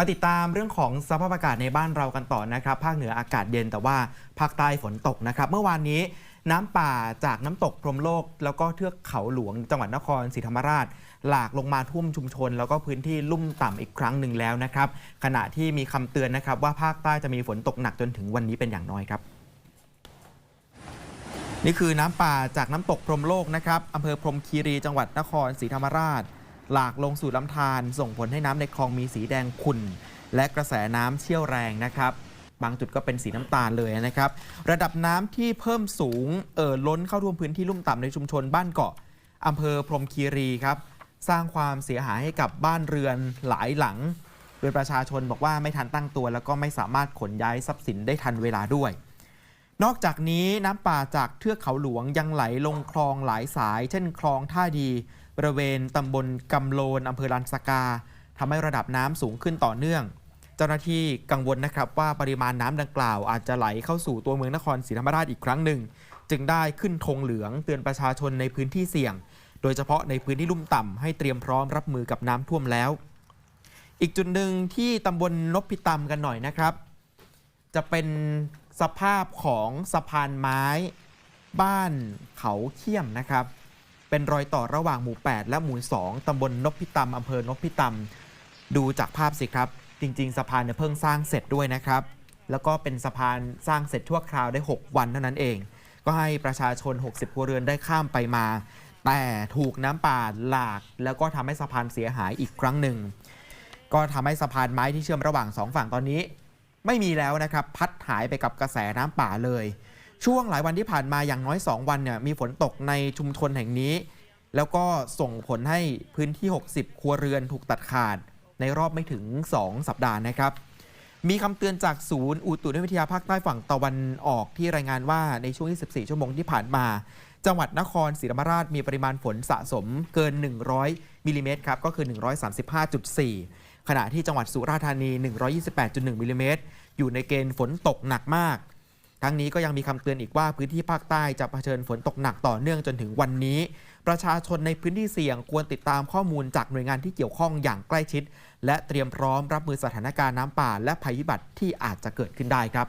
มาติดตามเรื่องของสภาพอากาศในบ้านเรากันต่อนะครับ ภาคเหนืออากาศเย็นแต่ว่าภาคใต้ฝนตกนะครับ เมื่อวานนี้น้ำป่าจากน้ำตกพรมโลก แล้วก็เทือกเขาหลวงจังหวัดนครศรีธรรมราช หลากลงมาท่วมชุมชน แล้วก็พื้นที่ลุ่มต่ำอีกครั้งหนึ่งแล้วนะครับ ขณะที่มีคำเตือนนะครับ ว่าภาคใต้จะมีฝนตกหนักจนถึงวันนี้เป็นอย่างน้อยครับ นี่คือน้ำป่าจากน้ำตกพรมโลกนะครับอำเภอพรมคีรีจังหวัดนครศรีธรรมราช หลากลงสู่ลำธารส่งผลให้น้ำในคลองมีสีแดงขุ่น และกระแสน้ำเชี่ยวแรงนะครับ บางจุดก็เป็นสีน้ำตาลเลยนะครับ ระดับน้ำที่เพิ่มสูงเอ่อล้นเข้าท่วมพื้นที่ลุ่มต่ำในชุมชนบ้านเกาะอำเภอพรมคีรีครับ สร้างความเสียหายให้กับบ้านเรือนหลายหลัง โดยประชาชนบอกว่าไม่ทันตั้งตัว แล้วก็ไม่สามารถขนย้ายทรัพย์สินได้ทันเวลาด้วย นอกจากนี้น้ำป่าจากเทือกเขาหลวงยังไหลลงคลองหลายสาย เช่น คลองท่าดี บริเวณตำบลกำโลนอำเภอลันสกาทำให้ระดับน้ำสูงขึ้นต่อเนื่อง เจ้าหน้าที่กังวลนะครับว่าปริมาณน้ำดังกล่าว อาจจะไหลเข้าสู่ตัวเมืองนครศรีธรรมราชอีกครั้งหนึ่ง จึงได้ขึ้นธงเหลืองเตือนประชาชนในพื้นที่เสี่ยง โดยเฉพาะในพื้นที่ลุ่มต่ำให้เตรียมพร้อมรับมือกับน้ำท่วมแล้ว อีกจุดหนึ่งที่ตำบลนพิตำกันหน่อยนะครับ จะเป็นสภาพของสะพานไม้ บ้านเขาเขี้ยมนะครับ เป็นรอยต่อระหว่างหมู่ 8 และหมู่ 2 ตำบลนพิตำอำเภอนพิตำดูจากภาพสิครับ จริง ๆ สะพานเนี่ยเพิ่งสร้างเสร็จด้วยนะครับ แล้วก็เป็นสะพานสร้างเสร็จชั่วคราวได้ 6 วันเท่านั้นเอง ก็ให้ประชาชน 60ครัวเรือนได้ข้ามไปมา แต่ถูกน้ำป่าหลาก แล้วก็ทำให้สะพานเสียหายอีกครั้งหนึ่ง ก็ทำให้สะพานไม้ที่เชื่อมระหว่างสองฝั่งตอนนี้ ไม่มีแล้วนะครับ พัดหายไปกับกระแสน้ำป่าเลย ช่วงหลายวันที่ผ่านมาอย่างน้อย 2 วันเนี่ยมีฝนตกในชุมชนแห่งนี้ แล้วก็ส่งผลให้พื้นที่ 60 ครัวเรือนถูกตัดขาด ในรอบไม่ถึง 2 สัปดาห์นะครับ มีคำเตือนจากศูนย์อุตุนิยมวิทยาภาคใต้ฝั่งตะวันออกที่รายงานว่าในช่วง 24 ชั่วโมงที่ผ่านมา จังหวัดนครศรีธรรมราชมีปริมาณฝนสะสมเกิน 100มิลลิเมตรครับก็คือ 135.4 ขณะที่จังหวัดสุราษฎร์ธานี 128.1มิลลิเมตรอยู่ในเกณฑ์ฝนตกหนักมาก ทั้งนี้ก็ยังมีคำเตือนอีกว่าพื้นที่ภาคใต้จะเผชิญฝนตกหนักต่อเนื่องจนถึงวันนี้ ประชาชนในพื้นที่เสี่ยงควรติดตามข้อมูลจากหน่วยงานที่เกี่ยวข้องอย่างใกล้ชิด และเตรียมพร้อมรับมือสถานการณ์น้ำป่า และภัยพิบัติที่อาจจะเกิดขึ้นได้ครับ